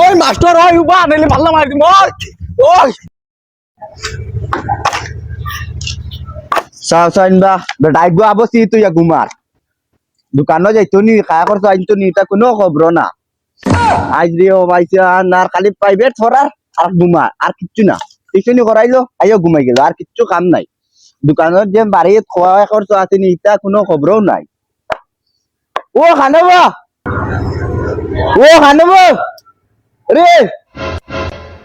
ওই মাস্টার, ওই উবা নাইলে পাল্লা মারি দিম ওই। চাও চাইন বা বেটা আইগো আবসি তুই ঘুমার দোকানো যাইতো নি খায়া করছ কোনো খবর না। আজ রে ও মাইছে আর খালি প্রাইভেট ছড়ার আর ঘুমা আর কিচ্ছু না। টিউশনি করাইলো আইও ঘুমাই গেল আর কিচ্ছু কাম নাই। দোকানত যে বাড়ি খোয়া খরচ আছে নি ইটা কোনো খবরও নাই। ও খানব ও খানব রে!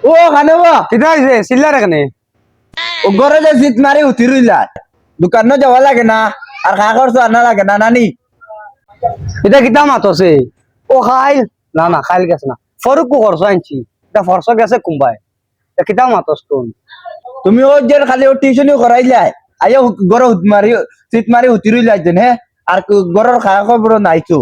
ও খানব কিটা হইছে চিল্লার এখানে ও ঘরে যে জিত মারি উঠি রইলা দোকান যাওয়া লাগে না আর খা খরচ আনা লাগে না নানি? এটা কিটা মাতছে ও খাইল। না না খাইল গেছে না। ফরুক খরচ আনছি। এটা খরচ গেছে কুম্বাই এটা কিটা মাতস তুন তুমি ও যে খালি ও টিউশনি করাইলাই ঘরে হুত মারি জিত মারি উঠি রইলা যেন হে? আর ঘরের খা খবর নাইছো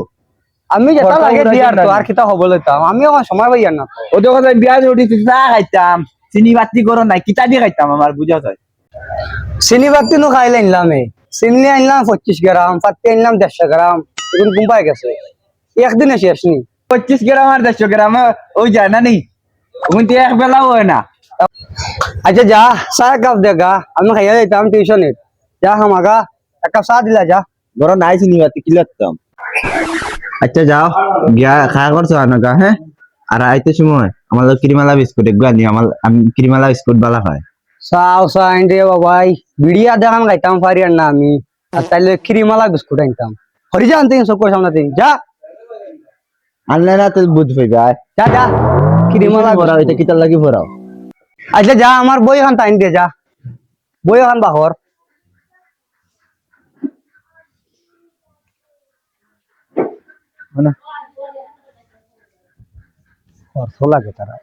আমি যেটা লাগে দিয়ার তো। আর কিটা হব লইতাম আমি আমার সময় পাই না তো। ও দেখো বিয়া উঠি চা খাইতাম চিনি বাতি করো নাই কিতা দিয়ে খাইতাম আমার বুঝা যায় চিনি বাতি নো খাইলে আনলাম এ চিনি আনলাম পঁচিশ গ্রাম পাতি আনলাম দেড়শো গ্রাম এখন কুম্বাই গেছে? একদিনে শেষ নি। পঁচিশ গ্রাম আর দেড়শো গ্রাম ওই যায় না নি? কিন্তু এক বেলাও হয় না। আচ্ছা যা চা এক কাপ দে গা আমি খাইয়া যাইতাম টিউশনে যা হামাগা এক কাপ চা দিলা যা। ঘরে নাই চিনি বাতি কি লাগতাম আচ্ছা যাও। গিয়া খা করছ আনগা হ্যাঁ? আর আইতে সময় আমার ক্রিমালা বিস্কুট এগুলো আনি আমার আমি ক্রিমালা বিস্কুট বালা হয়। চাও চা আইন রে বাবাই বিড়িয়া দেখান খাইতাম পারি আর না আমি। আর তাইলে খিরিমালা বিস্কুট আনতাম। হরি যা আনতে চকুর সামনে দিন যা। আনলে না তো বুঝ পাইবা যা যা। খিরিমালা ভরাও এটা কিতার লাগি ভরাও? আচ্ছা যা আমার বই এখন টাইম দিয়ে যা। বই এখন বাহর। অর্থ লাগে তারা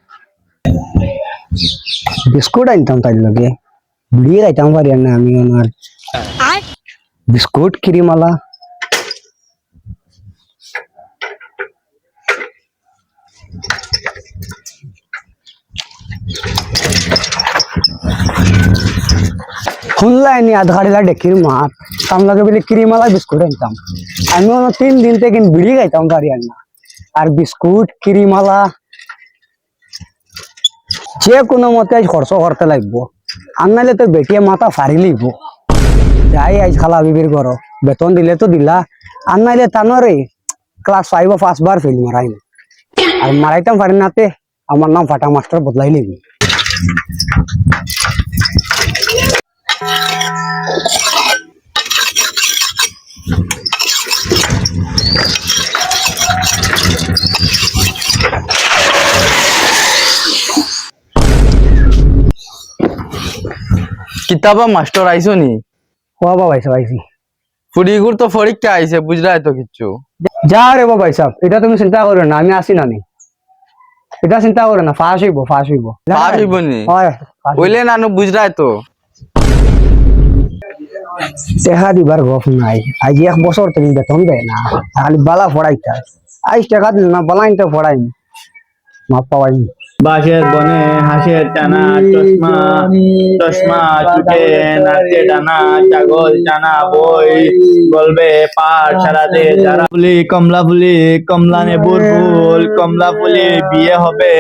বিস্কুট আনতাম তাই লগে বিড়ি খাইতাম পারি আর না আমি ওনার বিস্কুট কিরিমালা শুনলাই নি আধ গাড়িলা ডেকির মাত তাম লগে বলে কিরিমালা বিস্কুট আনতাম আমি ওনা তিন দিন থেকে বিড়ি খাইতাম পারি আর না। আর বিস্কুট, কিরিমালা, যে কোনো মতে আজ খরচ করতে লাগবো। আর নাইলে তো বেটিয়ে মাথা ফারি লিব। যাই আজ খালা বিবির ঘর, বেতন দিলে তো দিলা। আর নাইলে তানরে ক্লাস ফাইভ ফার্স্ট বার ফেল মারাই আর মারাইতাম পারি নাতে, আমার নাম ফাটা মাস্টার বদলাই লিবি। কিতাবা মাস্টার আইসো নি? ও বাবা সাহেব ফুরিগুর তো পরীক্ষা আইছে বুঝলাই তো কিচ্ছু? যা রে বাবা সাহেব এটা তুমি চিন্তা করো না আমি আসি না নি এটা চিন্তা করো না ফাঁস হইব ফাঁস হইব পাস হইব নি? ফাঁস নানু বুঝলাই তো? টেকা দিবার গপ নাই। আজ এক বছর থেকে বেতন দেয় না খালি বালা ফড়াইতা আজ টাকা দিল না বালাইন তো ফড়াইনি মাপ পাওয়াই বাঁশের বনে হাসের টানা চশমা চশমা চুটে নাচে টানা ছাগল টানা বই বলবে পাট ছাড়াতে যারা। ফুলি কমলা ফুলি কমলা নেবুর ফুল কমলা ফুলি বিয়ে হবে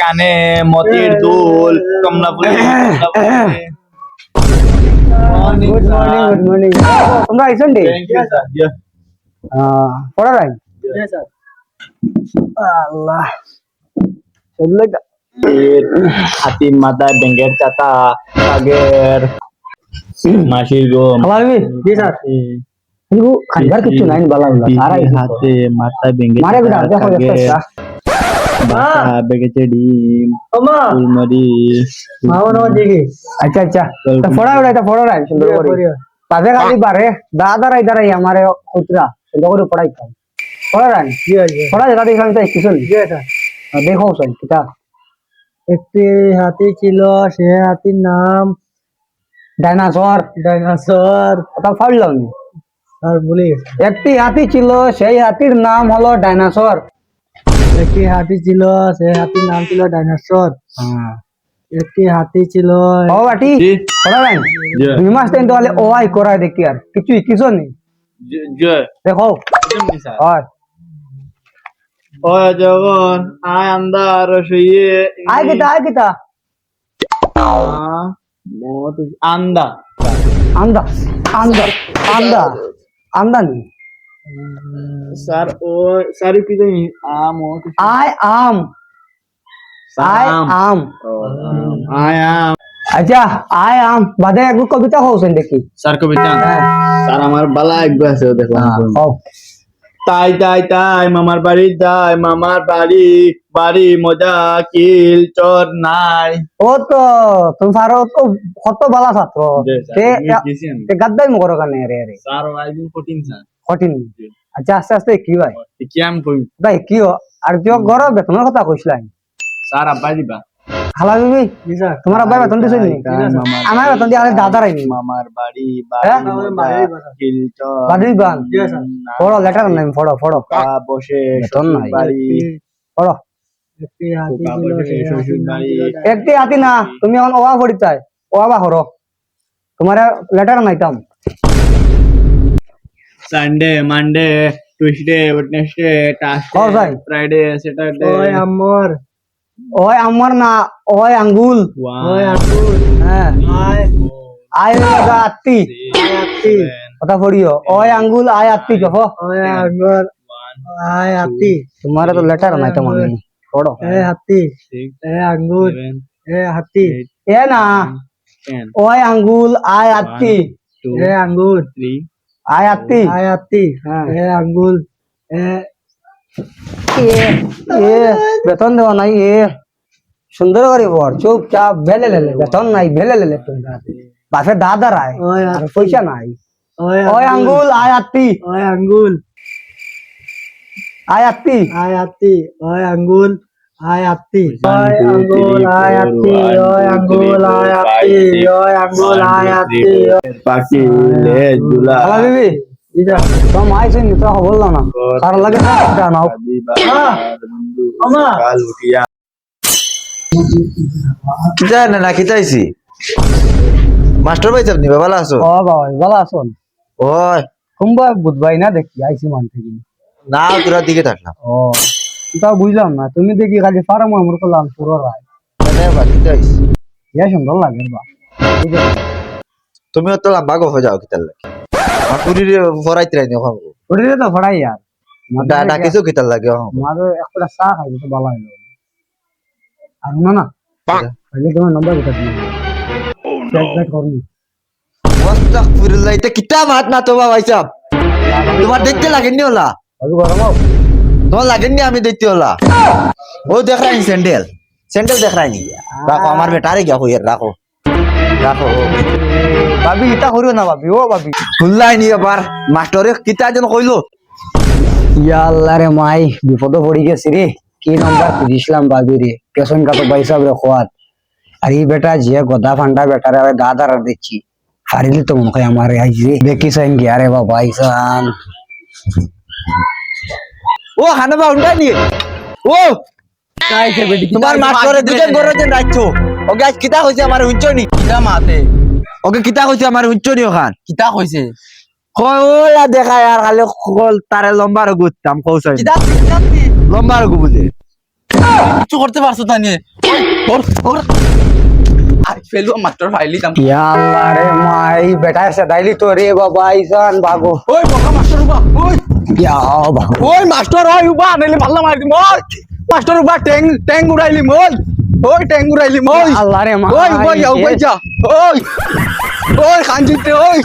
কানে মতির দুল কমলা ফুলি কমলা গুড মর্নিং গুড মর্নিং তোমরা আইছেন ডে. পড়া রাই আল্লাহ চললে হাতির মাথা ডেঙ্গের চাতা কাগের মাসির গম খাবার বি জি স্যার কিন্তু খাইবার কিছু নাই বালা বালা সারা হাতে মাথা ভেঙে মারে বিটা দেখো দেখো বাচ্চা বেগেছে ডিম ফুলমরি আচ্ছা আচ্ছা তা ফড়া ওটা এটা ফড়া রাই সুন্দর করে তাতে খালি বারে দাদা রাই দাঁড়াই আমারে খুচরা সুন্দর করে পড়াইতাম ফড়া রাই ফড়া যেটা দেখলাম তাই কিছু দেখো সই কিতা একটি হাতি ছিল সে হাতির নাম ডাইনাসর। ডাইনোসর। ওটা ফাড়লাম আর বলে। একটি হাতি ছিল সেই হাতির নাম হলো ডাইনাসর। একটি হাতি ছিল সে হাতির নাম ছিল ডাইনোসর। একটি হাতি ছিল। ও বাটি রাই দুই মাস তাহলে ও আই করাই দেখি আর কিছু কিছু নেই। দেখো। হয়। ও জগন আয় আন্দার শুয়ে আয় কিতা আয় কিতা আন্দা। আন্দা আন্দা আন্দা আন্দা নি। স্যার ও স্যার কি জানি আম ও আয় আম। আয় আম। আয় আম। আচ্ছা আয় আম। বাদে এক কবিতা হওছেন দেখি। স্যার কবিতা। স্যার আমার বালা একগু আছে দেখো হও। তাই তাই তাই মামার বাড়ি যাই মামার বাড়ি বাড়ি মজা কিল চর নাই। ও তো তুমি পারো তো কত বালা ছাত্র তে? গাদ্দাই মগর কানে রে রে। স্যার আইবিন কঠিন স্যার। কঠিন। আচ্ছা আস্তে আস্তে কি ভাই? কি আমি কই ভাই কি? আর কিয় ঘর বেতনের কথা কইছিলাম স্যার আব্বা দিবা। খালা বিবি তোমার আব্বাই বেতন নি আমার বেতন দিয়ে আরে দাদা রাইনি। মামার বাড়ি হ্যাঁ? বাড়ি বান। পড়ো লেটার নাই পড়ো পড়ো। বসে বেতন নাই। পড়ো। একটি হাতি না তুমি এখন ওয়া চাই ওয়া বা হরো। তোমার letter নাইতাম Sunday Monday Tuesday Wednesday. Thursday Friday Saturday ওই আমার ওই আমার না ওই আঙ্গুল। ওই আতুল হ্যাঁ। আয় আয় লাগা আত্তি কথা পড়িও। ওই আঙ্গুল আয় আত্তি কহ আয় হাতি তোমার তো লেটার নাইতাম আমি পড়ো। এ হাতি এ আঙ্গুর এ হাতি। এ না ওই আঙ্গুল আয় আত্তি এ আঙ্গুর আয় আত্তি আয় হাতি হ্যাঁ। এ আঙ্গুল এ এ এ বেতন দেওয়া নাই এ। সুন্দর করে পড় চুপচাপ ভেলে লেলে বেতন নাই ভেলে লেলে বাপে দাদা রায় পয়সা নাই। ওই আঙ্গুল। আয় আত্তি ওই আঙ্গুল। আয় আত্তি আয় হাতি ওই আঙ্গুল আয় ওই আঙ্গুল আয় হাতি ওই আঙ্গুল আয় হাতি ওই আঙ্গুল আয় হাতি পাখি লে জুলা খালা বিবি। ইদা তো নি তো বললাম না। তার লাগে না নাও। কাল উঠিয়া। কিতা না না কিতা মাস্টার ভাই আপনি বাবা আছো? ও বাবা ভালো আছোন। ওই। সোমবার বুধবার না দেখি আইসি মান থেকে। না তোরা দিকে থাকলাম। ও তা বুঝলাম না তুমি দেখি খালি ফার্ম আমার করলাম পুরো রায়। মানে ইয়া সুন্দর লাগে বা। তুমি তো লম্বা গো যাও কিতার লাগে। পুরীর ফরাইতে রাইনি ওখান ওরে তো ফড়াই আর। ডাকিছো কিতার লাগে ওখান একটা চা খাই তো ভালো হইল। আর না না তাহলে তোমার নম্বর কোথা দিই চেক ব্যাক করুন আস্তাগফিরুল্লাহ এটা কিতা মাত না তো বাবা সাহেব তোমার দেখতে লাগেননি ওলা? আমি গরম তোমার লাগেননি আমি দেখতে ওলা? ও দেখ রাইনি স্যান্ডেল। স্যান্ডেল দেখ রাইনি। রাখো আমার বেটারে গিয়া হইয়ার রাখো। রাখো ভাবি ইটা করিও না ভাবি ও ভাবি। খুললাইনি এবার মাস্টরে কিতা যেন কইলো। ইয়া আল্লাহ রে মাই বিপদে পড়ি গেছি রে কি নাম্বার দিছিলাম ভাবি রে পেছন কাতো পয়সা রে খোয়াত আর এই বেটা যে গদা ফান্ডা বেটারে আমি দাদার দিচ্ছি হারিলি তো মনে হয় আমার আইছি রে দেখি সাইন গিয়া রে বাবা আইসান ও হানাবা উন্ডা নি? ও! তোমার মাস্টরে দুজন বড় জন রাখছো ওকে আজ কিতা কইছে আমার হুঞ্চনি কিতা মাতে? ওকে কিতা কইছে আমার হুঞ্চনি ওখান কিতা কইছে কয় ওলা দেখা আর খালি কল তারে লম্বা রগু দাম কৌছে কিতা কিতা লম্বা রগু বুঝে কিছু করতে পারছ তা নিয়ে ওর ওর আর ফেলু মাস্টার ফাইলি তাম ইয়া আল্লাহ রে মাই বেটা সে দাইলি তো রে বাবা আইসান ভাগো ওই বকা মাস্টার উবা ওই ইয়া ভাগো ওই মাস্টার ওই উবা আনলি ভাল্লা মারি দিম ওই মাস্টার উবা ট্যাং ট্যাং উড়াইলি ওই ওই ট্যাং উড়াইলি ওই আল্লাহ রে মা ওই ইয়া উবা যা। ওই ওই খানজিতে ওই।